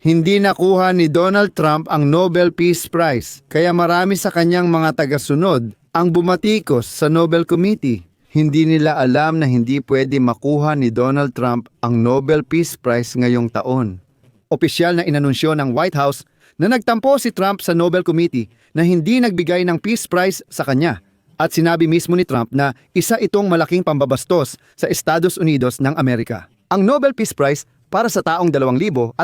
Hindi nakuha ni Donald Trump ang Nobel Peace Prize, kaya marami sa kanyang mga tagasunod ang bumatikos sa Nobel Committee. Hindi nila alam na hindi pwede makuha ni Donald Trump ang Nobel Peace Prize ngayong taon. Opisyal na inanunsyo ng White House na nagtampo si Trump sa Nobel Committee na hindi nagbigay ng Peace Prize sa kanya. At sinabi mismo ni Trump na isa itong malaking pambabastos sa Estados Unidos ng Amerika. Ang Nobel Peace Prize para sa taong 2025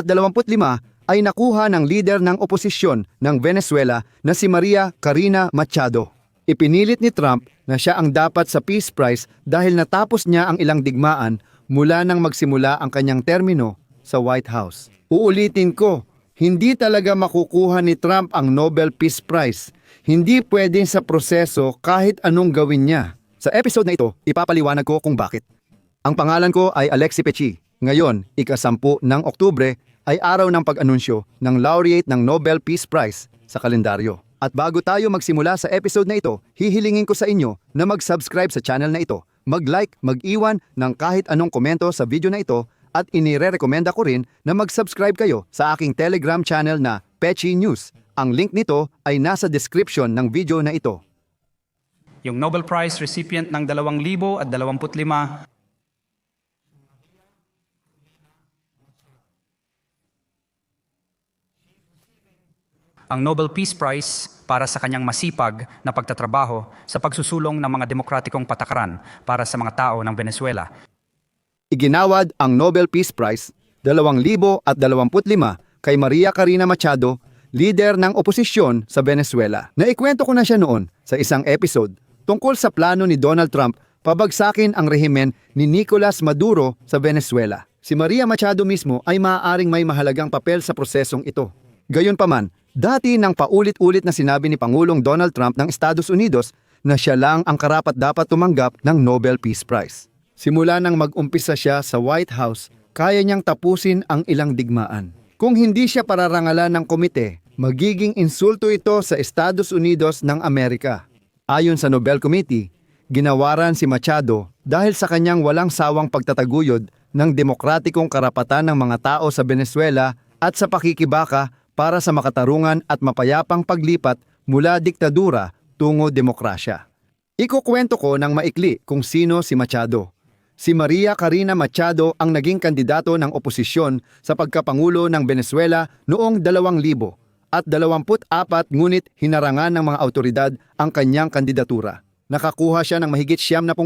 ay nakuha ng lider ng oposisyon ng Venezuela na si Maria Karina Machado. Ipinilit ni Trump na siya ang dapat sa Peace Prize dahil natapos niya ang ilang digmaan mula nang magsimula ang kanyang termino sa White House. Uulitin ko, hindi talaga makukuha ni Trump ang Nobel Peace Prize. Hindi pwede sa proseso kahit anong gawin niya. Sa episode na ito, ipapaliwanag ko kung bakit. Ang pangalan ko ay Alexi Pechi. Ngayon, ikasampu ng Oktubre ay araw ng pag-anunsyo ng laureate ng Nobel Peace Prize sa kalendaryo. At bago tayo magsimula sa episode na ito, hihilingin ko sa inyo na mag-subscribe sa channel na ito, mag-like, mag-iwan ng kahit anong komento sa video na ito at inire-recommenda ko rin na mag-subscribe kayo sa aking Telegram channel na Pechi News. Ang link nito ay nasa description ng video na ito. Yung Nobel Prize recipient ng 2025 ang Nobel Peace Prize para sa kanyang masipag na pagtatrabaho sa pagsusulong ng mga demokratikong patakaran para sa mga tao ng Venezuela. Iginawad ang Nobel Peace Prize 2025 kay Maria Karina Machado, leader ng oposisyon sa Venezuela. Naikwento ko na siya noon sa isang episode tungkol sa plano ni Donald Trump pabagsakin ang rehimen ni Nicolas Maduro sa Venezuela. Si Maria Machado mismo ay maaaring may mahalagang papel sa prosesong ito. Gayunpaman, dati nang paulit-ulit na sinabi ni Pangulong Donald Trump ng Estados Unidos na siya lang ang karapat dapat tumanggap ng Nobel Peace Prize. Simula nang mag-umpisa siya sa White House, kaya niyang tapusin ang ilang digmaan. Kung hindi siya pararangalan ng komite, magiging insulto ito sa Estados Unidos ng Amerika. Ayon sa Nobel Committee, ginawaran si Machado dahil sa kanyang walang sawang pagtataguyod ng demokratikong karapatan ng mga tao sa Venezuela at sa pakikibaka para sa makatarungan at mapayapang paglipat mula diktadura tungo demokrasya. Ikukwento ko ng maikli kung sino si Machado. Si Maria Karina Machado ang naging kandidato ng oposisyon sa pagkapangulo ng Venezuela noong 2000 at 24 ngunit hinarangan ng mga autoridad ang kanyang kandidatura. Nakakuha siya ng mahigit 70%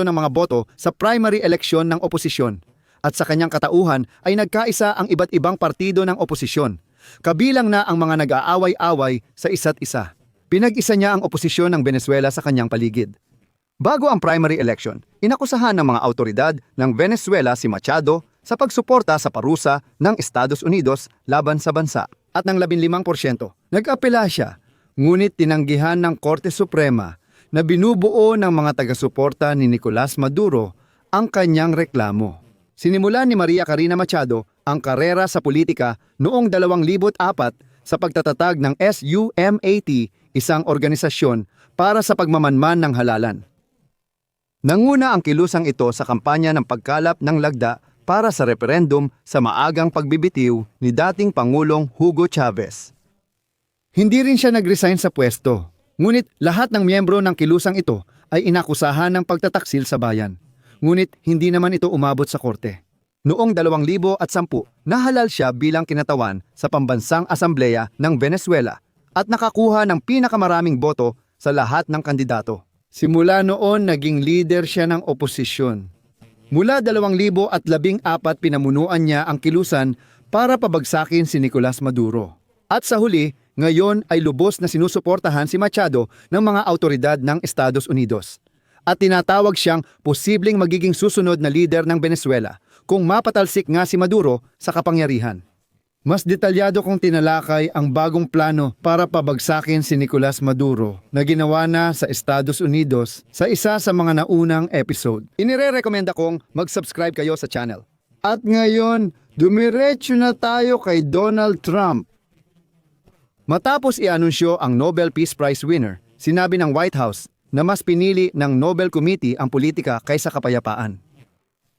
ng mga boto sa primary election ng oposisyon. At sa kanyang katauhan ay nagkaisa ang iba't ibang partido ng oposisyon. Kabilang na ang mga nag-aaway-away sa isa't isa. Pinag-isa niya ang oposisyon ng Venezuela sa kanyang paligid. Bago ang primary election, inakusahan ng mga autoridad ng Venezuela si Machado sa pagsuporta sa parusa ng Estados Unidos laban sa bansa at ng 15%. Nag-apela siya, ngunit tinanggihan ng Korte Suprema na binubuo ng mga taga-suporta ni Nicolas Maduro ang kanyang reklamo. Sinimulan ni Maria Karina Machado ang karera sa politika noong 2004 sa pagtatatag ng SUMAT, isang organisasyon para sa pagmamanman ng halalan. Nanguna ang kilusang ito sa kampanya ng pagkalap ng lagda para sa referendum sa maagang pagbibitiw ni dating Pangulong Hugo Chavez. Hindi rin siya nag-resign sa pwesto, ngunit lahat ng miyembro ng kilusang ito ay inakusahan ng pagtataksil sa bayan. Ngunit hindi naman ito umabot sa korte. Noong 2010, nahalal siya bilang kinatawan sa Pambansang Asambleya ng Venezuela at nakakuha ng pinakamaraming boto sa lahat ng kandidato. Simula noon, naging leader siya ng oposisyon. Mula 2014 pinamunuan niya ang kilusan para pabagsakin si Nicolas Maduro. At sa huli, ngayon ay lubos na sinusuportahan si Machado ng mga autoridad ng Estados Unidos. At tinatawag siyang posibleng magiging susunod na leader ng Venezuela kung mapatalsik nga si Maduro sa kapangyarihan. Mas detalyado kong tinalakay ang bagong plano para pabagsakin si Nicolas Maduro na ginawa na sa Estados Unidos sa isa sa mga naunang episode. Inire-recommenda kong mag-subscribe kayo sa channel. At ngayon, dumiretso na tayo kay Donald Trump. Matapos i-anunsyo ang Nobel Peace Prize winner, sinabi ng White House na mas pinili ng Nobel Committee ang politika kaysa kapayapaan.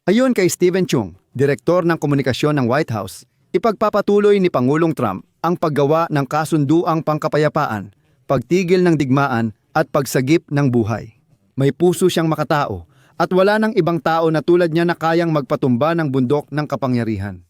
Ayon kay Stephen Chung, direktor ng komunikasyon ng White House, Ipagpapatuloy ni Pangulong Trump ang paggawa ng kasunduang pangkapayapaan, pagtigil ng digmaan at pagsagip ng buhay. May puso siyang makatao at wala ng ibang tao na tulad niya na kayang magpatumba ng bundok ng kapangyarihan.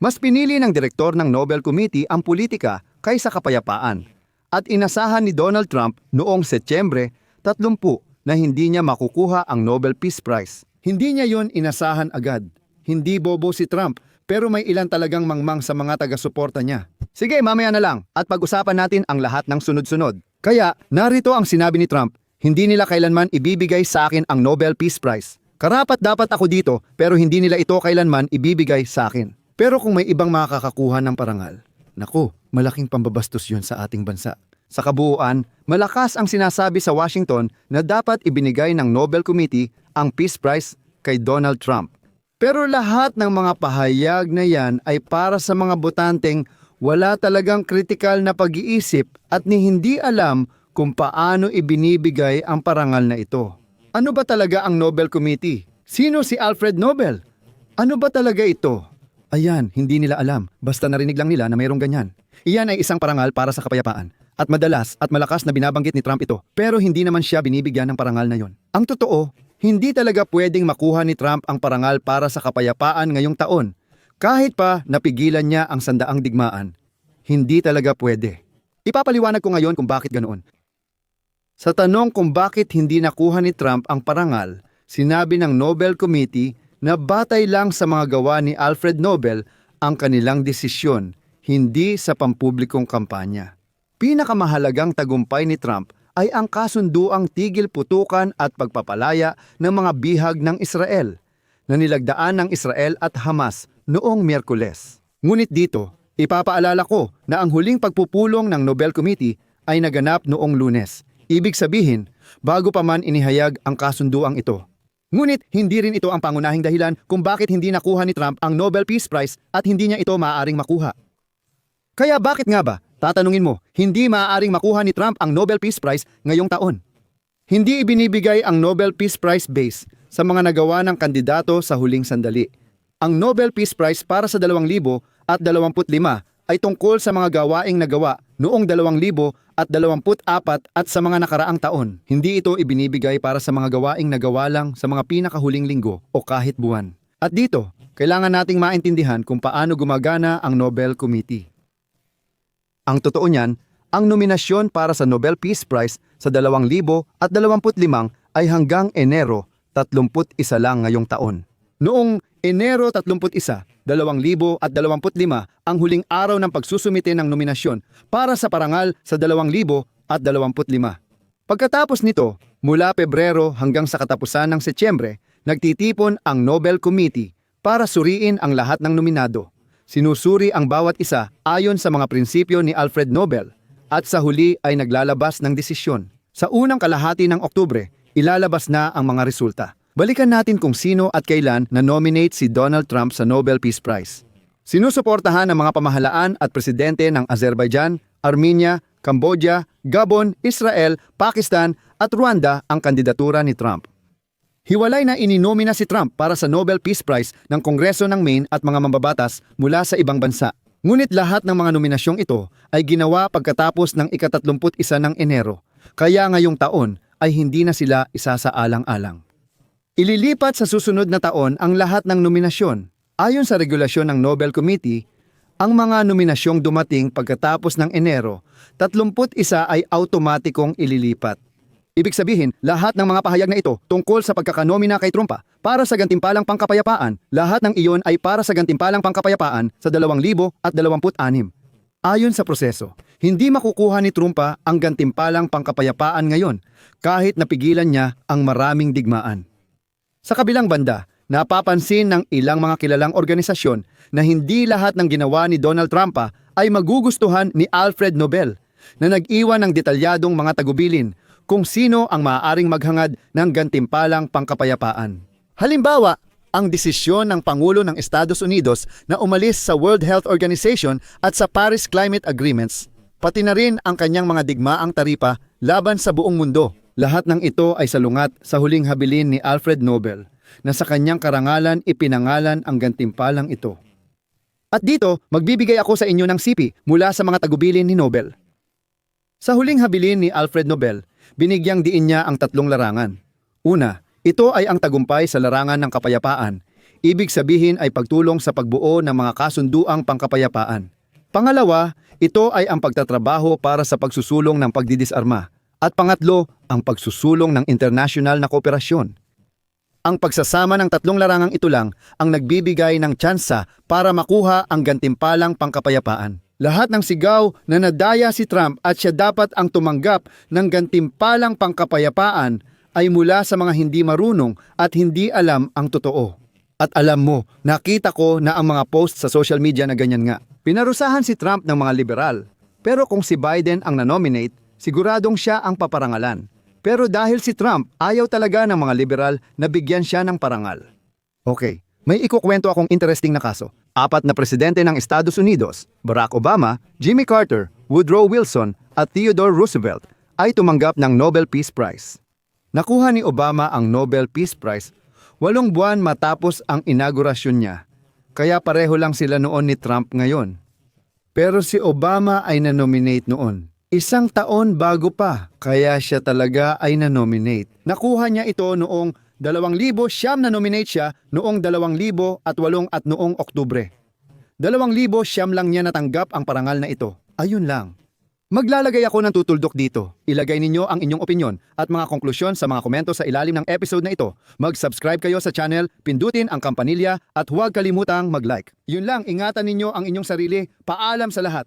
Mas pinili ng direktor ng Nobel Committee ang politika kaysa kapayapaan at inasahan ni Donald Trump noong Setyembre 30 na hindi niya makukuha ang Nobel Peace Prize. Hindi niya yon inasahan agad. Hindi bobo si Trump pero may ilan talagang mangmang sa mga taga-suporta niya. Sige, mamaya na lang at pag-usapan natin ang lahat ng sunod-sunod. Kaya, narito ang sinabi ni Trump, hindi nila kailanman ibibigay sa akin ang Nobel Peace Prize. Karapat dapat ako dito pero hindi nila ito kailanman ibibigay sa akin. Pero kung may ibang makakakuha ng parangal, naku, malaking pambabastos yun sa ating bansa. Sa kabuuan, malakas ang sinasabi sa Washington na dapat ibinigay ng Nobel Committee ang Peace Prize kay Donald Trump. Pero lahat ng mga pahayag na yan ay para sa mga botanteng wala talagang kritikal na pag-iisip at ni hindi alam kung paano ibinibigay ang parangal na ito. Ano ba talaga ang Nobel Committee? Sino si Alfred Nobel? Ano ba talaga ito? Ayan, hindi nila alam. Basta narinig lang nila na mayroong ganyan. Iyan ay isang parangal para sa kapayapaan. At madalas at malakas na binabanggit ni Trump ito. Pero hindi naman siya binibigyan ng parangal na yon. Ang totoo, hindi talaga pwedeng makuha ni Trump ang parangal para sa kapayapaan ngayong taon. Kahit pa napigilan niya ang sandaang digmaan. Hindi talaga pwede. Ipapaliwanag ko ngayon kung bakit ganoon. Sa tanong kung bakit hindi nakuha ni Trump ang parangal, sinabi ng Nobel Committee na batay lang sa mga gawa ni Alfred Nobel ang kanilang desisyon, hindi sa pampublikong kampanya. Pinakamahalagang tagumpay ni Trump ay ang kasunduang tigil putukan at pagpapalaya ng mga bihag ng Israel na nilagdaan ng Israel at Hamas noong Miyerkules. Ngunit dito, ipapaalala ko na ang huling pagpupulong ng Nobel Committee ay naganap noong lunes. Ibig sabihin, bago pa man inihayag ang kasunduang ito. Ngunit hindi rin ito ang pangunahing dahilan kung bakit hindi nakuha ni Trump ang Nobel Peace Prize at hindi niya ito maaaring makuha. Kaya bakit nga ba, tatanungin mo, hindi maaaring makuha ni Trump ang Nobel Peace Prize ngayong taon? Hindi ibinibigay ang Nobel Peace Prize base sa mga nagawa ng kandidato sa huling sandali. Ang Nobel Peace Prize para sa 2025 ay tungkol sa mga gawaing nagawa noong 2024 at sa mga nakaraang taon. Hindi ito ibinibigay para sa mga gawaing nagawa lang sa mga pinakahuling linggo o kahit buwan. At dito, kailangan nating maintindihan kung paano gumagana ang Nobel Committee. Ang totoo niyan, ang nominasyon para sa Nobel Peace Prize sa 2025 ay hanggang Enero 31 lang ngayong taon. Noong Enero 31, 2025 ang huling araw ng pagsusumite ng nominasyon para sa parangal sa 2025. Pagkatapos nito, mula Pebrero hanggang sa katapusan ng Setyembre, nagtitipon ang Nobel Committee para suriin ang lahat ng nominado. Sinusuri ang bawat isa ayon sa mga prinsipyo ni Alfred Nobel at sa huli ay naglalabas ng desisyon. Sa unang kalahati ng Oktubre, ilalabas na ang mga resulta. Balikan natin kung sino at kailan na-nominate si Donald Trump sa Nobel Peace Prize. Sinusuportahan ng mga pamahalaan at presidente ng Azerbaijan, Armenia, Cambodia, Gabon, Israel, Pakistan at Rwanda ang kandidatura ni Trump. Hiwalay na ininomina si Trump para sa Nobel Peace Prize ng Kongreso ng Maine at mga mambabatas mula sa ibang bansa. Ngunit lahat ng mga nominasyong ito ay ginawa pagkatapos ng ikatatlumput isa ng Enero, kaya ngayong taon ay hindi na sila isasaalang-alang. Ililipat sa susunod na taon ang lahat ng nominasyon. Ayon sa regulasyon ng Nobel Committee, ang mga nominasyong dumating pagkatapos ng Enero, 31 ay automatikong ililipat. Ibig sabihin, lahat ng mga pahayag na ito tungkol sa pagkakanomina kay Trumpa para sa gantimpalang pangkapayapaan, lahat ng iyon ay para sa gantimpalang pangkapayapaan sa 2026. Ayon sa proseso, hindi makukuha ni Trumpa ang gantimpalang pangkapayapaan ngayon kahit napigilan niya ang maraming digmaan. Sa kabilang banda, napapansin ng ilang mga kilalang organisasyon na hindi lahat ng ginawa ni Donald Trump pa ay magugustuhan ni Alfred Nobel na nag-iwan ng detalyadong mga tagubilin kung sino ang maaaring maghangad ng gantimpalang pangkapayapaan. Halimbawa, ang desisyon ng Pangulo ng Estados Unidos na umalis sa World Health Organization at sa Paris Climate Agreements, pati na rin ang kanyang mga digmaang taripa laban sa buong mundo. Lahat ng ito ay salungat sa huling habilin ni Alfred Nobel na sa kanyang karangalan ipinangalan ang gantimpalang ito. At dito, magbibigay ako sa inyo ng sipi mula sa mga tagubilin ni Nobel. Sa huling habilin ni Alfred Nobel, binigyang diin niya ang tatlong larangan. Una, ito ay ang tagumpay sa larangan ng kapayapaan. Ibig sabihin ay pagtulong sa pagbuo ng mga kasunduang pangkapayapaan. Pangalawa, ito ay ang pagtatrabaho para sa pagsusulong ng pagdidisarma. At pangatlo, ang pagsusulong ng international na kooperasyon. Ang pagsasama ng tatlong larangang ito lang ang nagbibigay ng tsansa para makuha ang gantimpalang pangkapayapaan. Lahat ng sigaw na nadaya si Trump at siya dapat ang tumanggap ng gantimpalang pangkapayapaan ay mula sa mga hindi marunong at hindi alam ang totoo. At alam mo, nakita ko na ang mga post sa social media na ganyan nga. Pinarusahan si Trump ng mga liberal. Pero kung si Biden ang nanominate, siguradong siya ang paparangalan. Pero dahil si Trump ayaw talaga ng mga liberal na bigyan siya ng parangal. Okay, may ikukwento akong interesting na kaso. Apat na presidente ng Estados Unidos, Barack Obama, Jimmy Carter, Woodrow Wilson at Theodore Roosevelt ay tumanggap ng Nobel Peace Prize. Nakuha ni Obama ang Nobel Peace Prize walong buwan matapos ang inaugurasyon niya. Kaya pareho lang sila noon ni Trump ngayon. Pero si Obama ay nanominate noon. Isang taon bago pa, kaya siya talaga ay nanominate. Nakuha niya ito noong 2,000 siyam na nominate siya noong 2008 at at noong Oktubre. 2,000 siyam lang niya natanggap ang parangal na ito. Ayun lang. Maglalagay ako ng tutuldok dito. Ilagay ninyo ang inyong opinyon at mga konklusyon sa mga komento sa ilalim ng episode na ito. Mag-subscribe kayo sa channel, pindutin ang kampanilya at huwag kalimutang mag-like. Yun lang, ingatan ninyo ang inyong sarili. Paalam sa lahat.